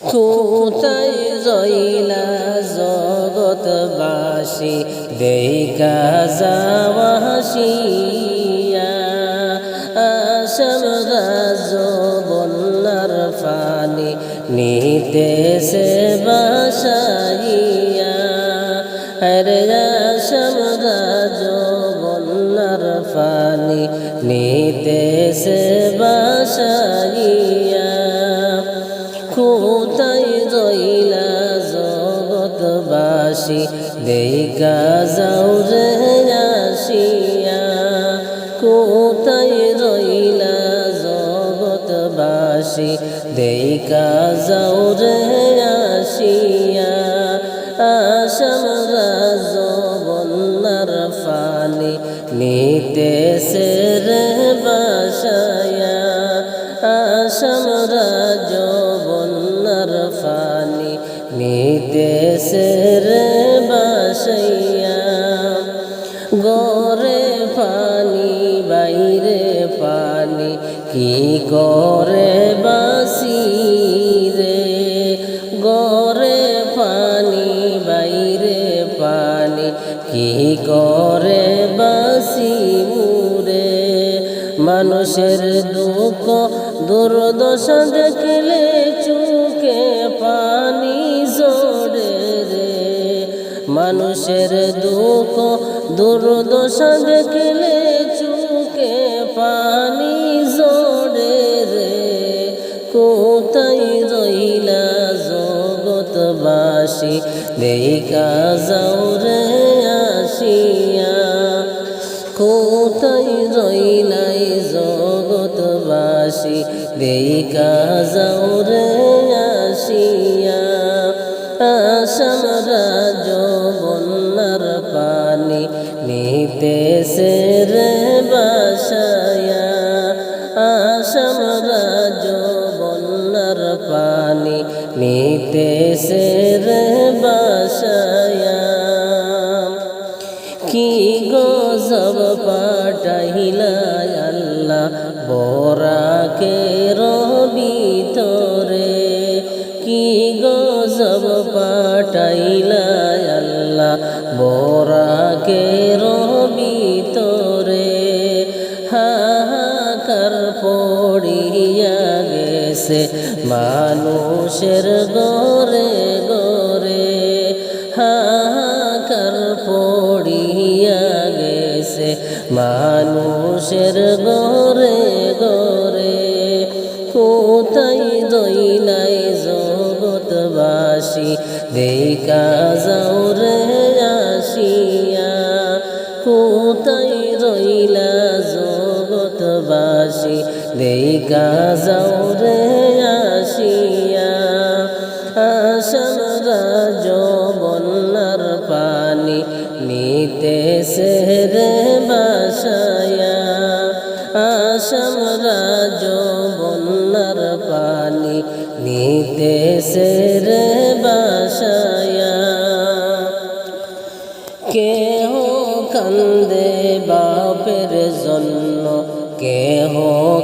কোথায় জইলা জগৎবাসী? দেখা যাওয়াসিয়া আসাম রাজ বন্যার ফানি নিতেছে বাসাইয়া, আরে আসাম রাজ বন্যার ফানি নিতেছে জগৎবাসী দেখা যাও রে আসিয়া। কোথায় রইলা জগৎবাসী দেখা যাও রে আসিয়া। আসাম রাজ বন্যার ফানি নিতেছে গরে পানি, বাইরে পানি, কি করে বাসি রে? গরে পানি, বাইরে পানি, কি করে বাসি মুরে? মানুষের দুঃখ, দুর্দশা দেখলে চুকে পানি জোরে রে। মানুষের দুঃখ দুর্দশা দেখলে চুকে পানি জোরে রে। কোথায় রইলা জগৎবাসী? দেখা যাও রে আসিয়া। কোথায় রইলাই জগৎবাসী? দেখা যাও রে আসিয়া। আসাম রাজ নিতেছে রে বাসায়া আসাম রাজ বন্যার পানি নিতেছে রে বাসায়া কি গজব পাঠাইলা আল্লাহ বরাকে ভিতরে কি গজব পাঠাইলা আল্লাহ বরাকে পড়িয়া গেছে। মানুষের গরে গরে হাহাকার পড়িয়া গেছে। মানুষের গরে গরে কোথায় রইলাই জগৎবাসী? দেখা যাও রে আসিয়া, কোথায় রইলা জগৎবাসী দেখা যাও আসিয়া। আসাম রাজ পানি নিতেছে রে বাসায়া। আসাম রাজ পানি নিতেছে রে বাসায়া। কেহ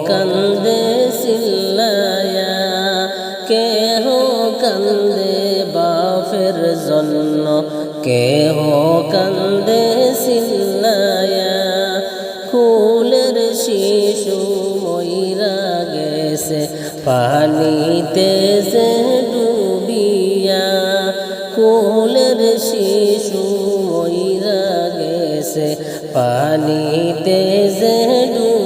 কান্দে সিল্লায়া, কেহ কান্দে বাপের জন্য, কেহ কান্দে সিল্লায়া। কুলের শিশু ময়রা গেছে, পানিতে সে ডুবিয়া। কুলের শিশু ময়রা গেছে, পানিতে যে ডুবিয়া।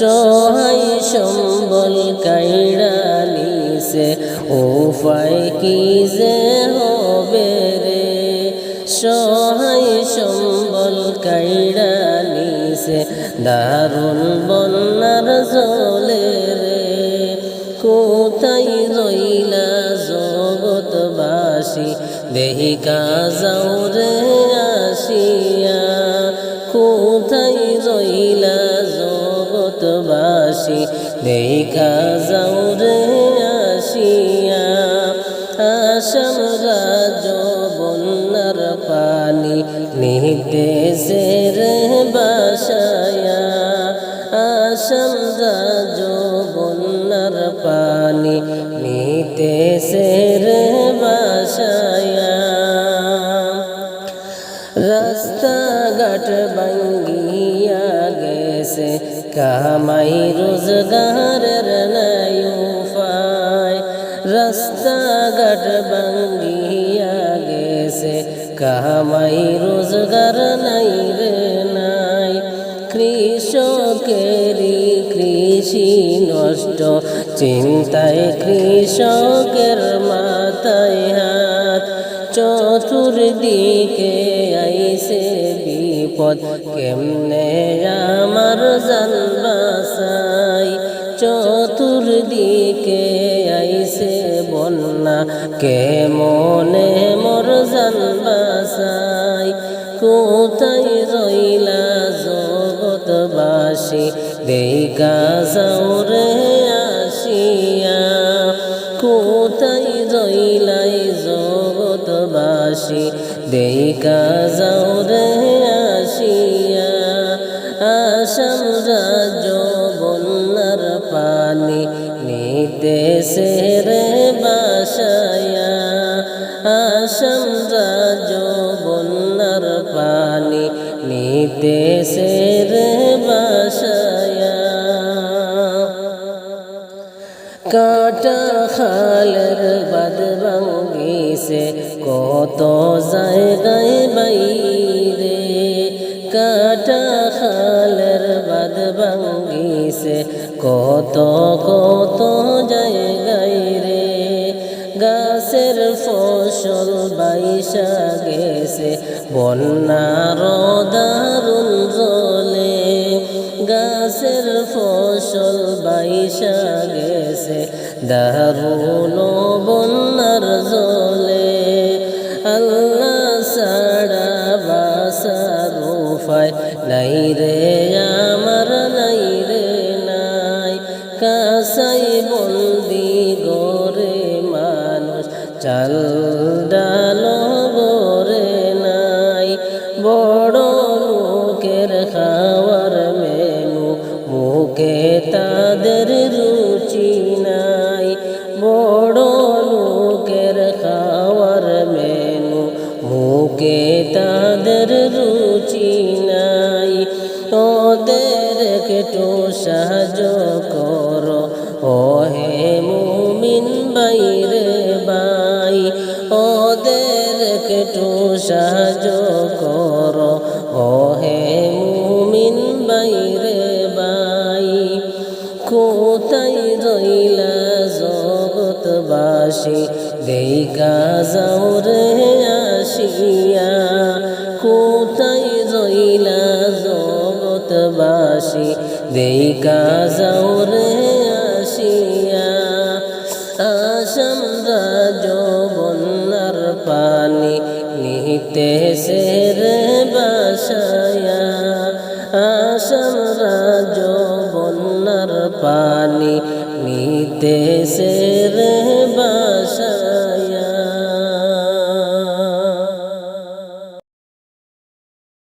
সহায় সম্বল কাইড়া নিছে। উপায় কি যে হবে রে? সহায় সম্বল কাইড়া নিছে। দারুণ বন্যার জলে রে। কোথায় রইলা জগৎবাসী? দেহিকা যাও রে। দেহিকা যাও রে আসিয়া আসাম রাজ বন্যার পানি নিতেছে রে বাসায়া আসাম রাজ বন্যার পানি নিতে সের বাসায়া রাস্তাঘাট ভাঙ্গিয়া গেছে কামাই রোজগারের নাই উপায় রাস্তাঘাট গেছে, কামাই রোজগার নাই রে নাই। কৃষকেরই কৃষি নষ্ট, চিন্তায় কৃষকের মাথায় হাত। চতুর্দিকে আইসে বিপদ, কেমনে বন্যা কেমনে মোর জান বাসাই? কোথায় রইলা জগৎবাসী? দেখা যাও আসিয়া। কোথায় রইলাই জগৎবাসী? দেখা যাও আসিয়া। আসাম রাজ্য বন্যার পানি নিতেছে রে বাসায়া। আসাম রাজ্য বন্যার পানি নিতেছে রে বাসায়া। কাটা খালের বাদ কত জায়গায় বাইরে। কাটা খালের বাদ কত কত গাছের ফসল বাইসা গেছে, বন্যার দারুণ জলে গাছের ফসল বাইসা গেছে, দারুণ বন্যার জলে আল্লাহ সাড়া বাসার উপায় নাই রে চাল ডাল গরে নাই। বড় লোকের খাওয়ার মেনু, মুখে তাদের রুচি নাই। বড় লোকের খাওয়ার মেনু, মুখে তাদের রুচি নাই। ওদের একটু সাহায্য করো। একটু সাহায্য করো। হে মুমিন বাইরে বাই, কোথায় রইলা জগৎবাসী? দেখা যাও রে আসিয়া, কোথায় রইলা জগৎবাসী? দেখা যাও রে নিতে রে বাসায়া আসাম রাজ বন্যার পানি নিতে সের বাসায়া